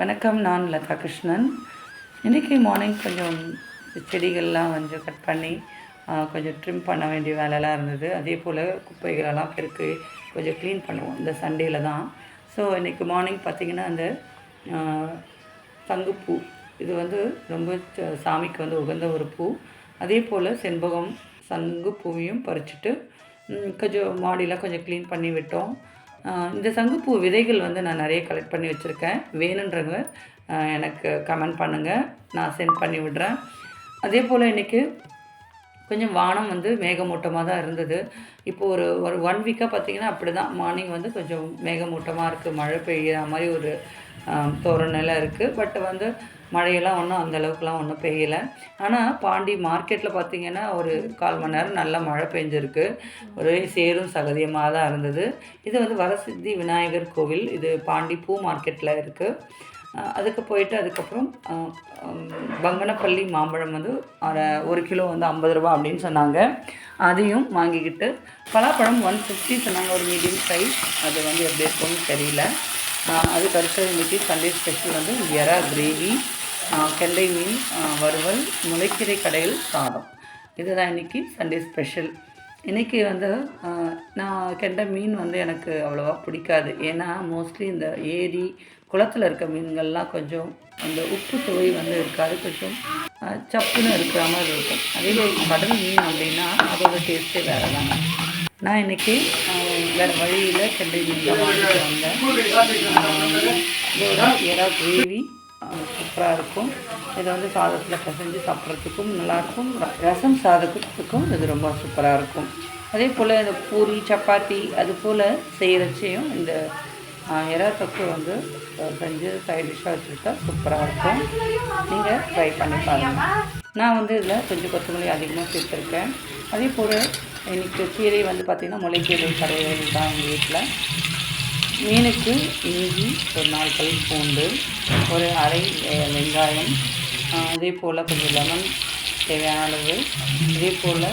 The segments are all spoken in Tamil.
வணக்கம் நான் லதா கிருஷ்ணன். இன்றைக்கி மார்னிங் கொஞ்சம் செடிகள்லாம் கொஞ்சம் கட் பண்ணி கொஞ்சம் ட்ரிம் பண்ண வேண்டிய வேலைலாம் இருந்தது. அதே போல் குப்பைகளெல்லாம் பெருக்கு கொஞ்சம் க்ளீன் பண்ணுவோம் இந்த சண்டேயில் தான். ஸோ இன்றைக்கி மார்னிங் பார்த்திங்கன்னா அந்த தங்குப்பூ சங்குப்பூ இது வந்து ரொம்ப சாமிக்கு வந்து உகந்த ஒரு பூ. அதே போல் செண்பகம் சங்கு பூவையும் பறிச்சுட்டு கொஞ்சம் மாடியில் கொஞ்சம் க்ளீன் பண்ணி விட்டோம். இந்த சங்குப்பூ விதைகள் வந்து நான் நிறைய கலெக்ட் பண்ணி வச்சுருக்கேன். வேணுன்றவங்க எனக்கு கமெண்ட் பண்ணுங்கள் நான் சென்ட் பண்ணி விடுறேன். அதே போல் இன்றைக்கி கொஞ்சம் வானம் வந்து மேகமூட்டமாக தான் இருந்தது. இப்போ ஒரு ஒரு ஒன் வீக்காக பார்த்தீங்கன்னா அப்படி தான் மார்னிங் வந்து கொஞ்சம் மேகமூட்டமாக இருக்குது மழை பெய்யுற மாதிரி ஒரு ஆம், இருக்குது பட் வந்து மழையெல்லாம் ஒன்றும் அந்தளவுக்குலாம் ஒன்றும் பெய்யலை. ஆனால் பாண்டி மார்க்கெட்டில் பார்த்திங்கன்னா ஒரு கால் மணி நேரம் நல்லா மழை பெஞ்சிருக்கு. ஒரே சேரும் சகதியமாக தான் இருந்தது. இது வந்து வரசித்தி விநாயகர் கோவில். இது பாண்டி பூ மார்க்கெட்டில் இருக்குது அதுக்கு போயிட்டு அதுக்கப்புறம் பங்கனப்பள்ளி மாம்பழம் வந்து ஒரு கிலோ வந்து ஐம்பது ரூபா அப்படின்னு சொன்னாங்க. அதையும் வாங்கிக்கிட்டு பலாப்பழம் ஒன் ஃபிஃப்டி சொன்னாங்க ஒரு மீடியம் சைஸ் அது வந்து எப்படி இருக்கும்னு தெரியல. அதுக்கு அடுத்தது இன்னைக்கு சண்டே ஸ்பெஷல் வந்து எறா கிரேவி கெண்டை மீன் வறுவல் முளைக்கீரை கடையில் சாதம். இதுதான் இன்றைக்கி சண்டே ஸ்பெஷல் இன்றைக்கி வந்து நான் கெண்ட மீன் வந்து எனக்கு அவ்வளோவா பிடிக்காது. ஏன்னா மோஸ்ட்லி இந்த ஏரி குளத்தில் இருக்க மீன்கள்லாம் கொஞ்சம் அந்த உப்பு சுவை வந்து இருக்காது. கொஞ்சம் சப்புன்னு இருக்கிற மாதிரி இருக்கும். அதே கடல் மீன் அப்படின்னா அதோட டேஸ்ட்டே வேறு தாங்க. நான் இன்றைக்கி வேறு வழியில் கெண்டை மீன் வாங்கிட்டு வந்தேன். இதோட எறா கிரேவி சூப்பராக இருக்கும். இதை வந்து சாதத்தில் பிசைஞ்சு சாப்பிட்றதுக்கும் நல்லாயிருக்கும் ரசம் சாதத்துக்கும் இது ரொம்ப சூப்பராக இருக்கும். அதே போல் இந்த பூரி சப்பாத்தி அது போல் செய்கிறச்சையும் இந்த ஆ, எறா தொக்கு வந்து செஞ்சு சைட் டிஷ்ஷாக வச்சுருக்கா சூப்பராக இருக்கும். நீங்கள் ட்ரை பண்ணி பாருங்கள் நான் வந்து இதில் கொஞ்சம் கொத்தமல்லி அதிகமாக சேர்த்துருக்கேன். அதே போல் எனக்கு கீரை வந்து பார்த்திங்கன்னா முளைக்கீரை கரைகள் தான் எங்கள் வீட்டில் மீனுக்கு இஞ்சி ஒரு நாலு பூண்டு ஒரு அரை வெங்காயம் அதே போல் கொஞ்சம் லெமன் தேவையான அளவு. இதே போல்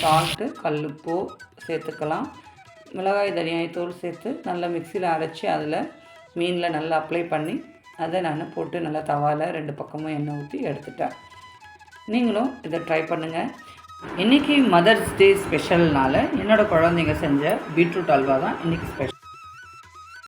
சால்ட்டு கல்லுப்பூ சேர்த்துக்கலாம். மிளகாய் தனியாய் சேர்த்து நல்லா மிக்சியில் அரைச்சி அதில் மீனில் நல்லா அப்ளை பண்ணி அதை நான் போட்டு நல்லா தவால ரெண்டு பக்கமும் எண்ணெய் ஊற்றி எடுத்துட்டேன். நீங்களும் இதை ட்ரை பண்ணுங்கள் இன்றைக்கி மதர்ஸ் டே ஸ்பெஷல்னால என்னோடய குழந்தைங்க செஞ்ச பீட்ரூட் அல்வா தான் இன்றைக்கி ஸ்பெஷல்